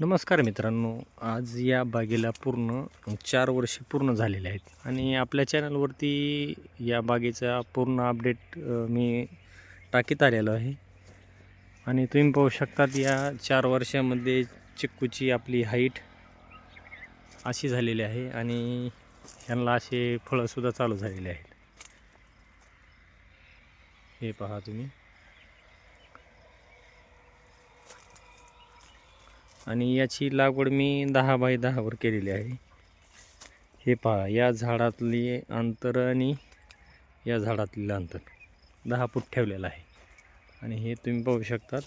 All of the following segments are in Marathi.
नमस्कार मित्रांनो आज या बागेला पूर्ण चार वर्षे पूर्ण झालेले आहेत. आणि आपल्या चॅनलवरती या बागेचा पूर्ण अपडेट मी टाकीत आलेलो आहे. आणि तुम्ही पाहू शकतात या चार वर्षामध्ये चिक्कूची आपली हाईट अशी झालेली आहे आणि ह्यांना असे फळंसुद्धा चालू झालेले आहेत. हे पहा तुम्ही. आणि याची लागवड मी दहा बाय दहावर केलेली आहे. हे पहा या झाडातली अंतर आणि या झाडातलं अंतर. दहा फूट ठेवलेलं आहे. आणि हे तुम्ही पाहू शकतात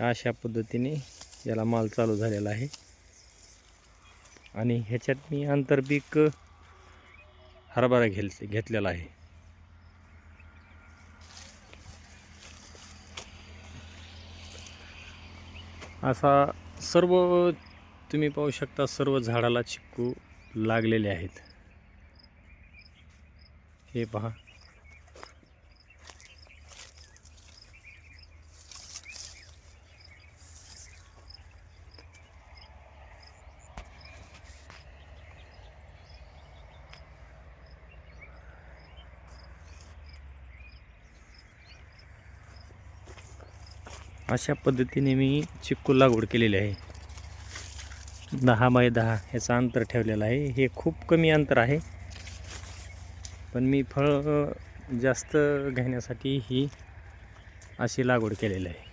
अशा पद्धतीने याला माल चालू झालेला आहे. आणि ह्याच्यात मी आंतरपीक हरभरा घेल घेतलेला आहे. असा सर्व तुम्ही पाहू शकता सर्व झाडाला चिक्कू लागलेले आहेत. हे पहा. अशा पद्धतीने मी चिक्कू लागवड केलेली आहे. दहा बाय दहा याचं अंतर ठेवलेलं आहे. हे खूप कमी अंतर आहे. पण मी फळ जास्त घेण्यासाठी ही अशी लागवड केलेली आहे.